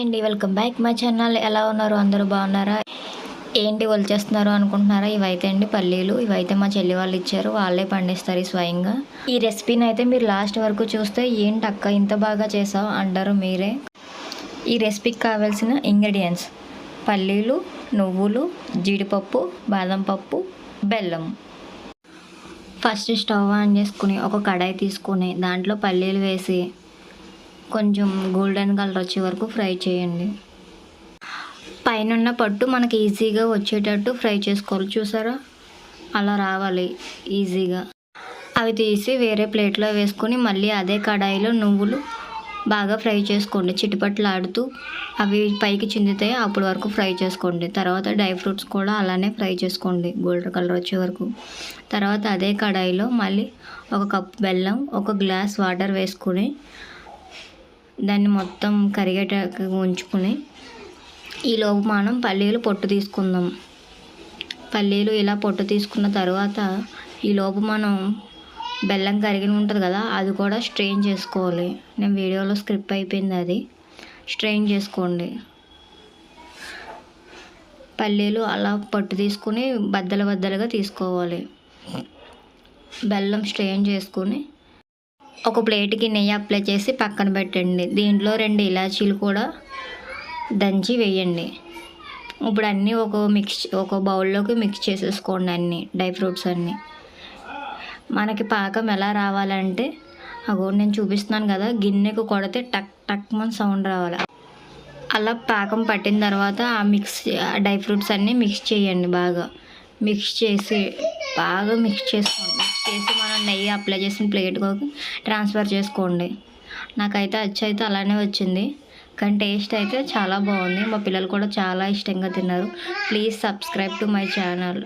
అండి welcome back మా channel. ఎలా ఉన్నారు? అందరూ బాగున్నారా? ఏంటి వలిచేస్తున్నారు అనుకుంటున్నారా? ఇవైతే అండి పల్లీలు. ఇవైతే మా చెల్లి వాళ్ళు ఇచ్చారు. వాళ్ళే పండిస్తారు స్వయంగా. ఈ రెసిపీని అయితే మీరు లాస్ట్ వరకు చూస్తే ఏంటి అక్క ఇంత బాగా చేసావు? అంటారు మీరే. ఈ రెసిపీకి కావాల్సిన ఇంగ్రీడియంట్స్ పల్లీలు నువ్వులు జీడిపప్పు బాదం పప్పు బెల్లం. ఫస్ట్ స్టవ్ ఆన్ చేసుకుని ఒక కడాయి తీసుకుని దాంట్లో పల్లీలు వేసి కొంచెం గోల్డెన్ కలర్ వచ్చే వరకు ఫ్రై చేయండి. పైన పట్టు మనకి ఈజీగా వచ్చేటట్టు ఫ్రై చేసుకోవాలి. చూసారా? అలా రావాలి ఈజీగా. అవి తీసి వేరే ప్లేట్లో వేసుకొని మళ్ళీ అదే కడాయిలో నువ్వులు బాగా ఫ్రై చేసుకోండి. చిటిపట్లు ఆడుతూ అవి పైకి చిందితే అప్పటి వరకు ఫ్రై చేసుకోండి. తర్వాత డ్రై ఫ్రూట్స్ కూడా అలానే ఫ్రై చేసుకోండి. గోల్డెన్ కలర్ వచ్చే వరకు. తర్వాత అదే కడాయిలో మళ్ళీ ఒక కప్ బెల్లం ఒక గ్లాస్ వాటర్ వేసుకుని దాన్ని మొత్తం కరిగేట ఉంచుకుని ఈలోపు మనం పల్లీలు పొట్టు తీసుకుందాం. పల్లీలు ఇలా పొట్టు తీసుకున్న తర్వాత ఈలోపు మనం బెల్లం కరిగిన ఉంటుంది కదా అది కూడా స్ట్రెయిన్ చేసుకోవాలి. నేను వీడియోలో స్క్రిప్ అయిపోయింది అది. స్ట్రెయిన్ చేసుకోండి. పల్లీలు అలా పట్టు తీసుకుని బద్దలు బద్దలుగా తీసుకోవాలి. బెల్లం స్ట్రెయిన్ చేసుకుని ఒక ప్లేట్కి నెయ్యి అప్లై చేసి పక్కన పెట్టండి. దీంట్లో రెండు ఇలాచీలు కూడా దంచి వేయండి. ఇప్పుడు అన్నీ ఒక మిక్స్ ఒక బౌల్లోకి మిక్స్ చేసేసుకోండి అన్నీ డ్రై ఫ్రూట్స్ అన్నీ. మనకి పాకం ఎలా రావాలంటే అగో నేను చూపిస్తున్నాను కదా గిన్నెకు కొడితే టక్ టక్ మన సౌండ్ రావాలి. అలా పాకం పట్టిన తర్వాత ఆ మిక్స్ డ్రై ఫ్రూట్స్ అన్నీ మిక్స్ చేయండి బాగా. మిక్స్ చేసి బాగా మిక్స్ చేసుకోండి. చేసి మనం నెయ్యి అప్లై చేసిన ప్లేట్కి ట్రాన్స్ఫర్ చేసుకోండి. నాకైతే అచ్చు అయితే అలానే వచ్చింది. కానీ టేస్ట్ అయితే చాలా బాగుంది. మా పిల్లలు కూడా చాలా ఇష్టంగా తిన్నారు. Please subscribe to my channel.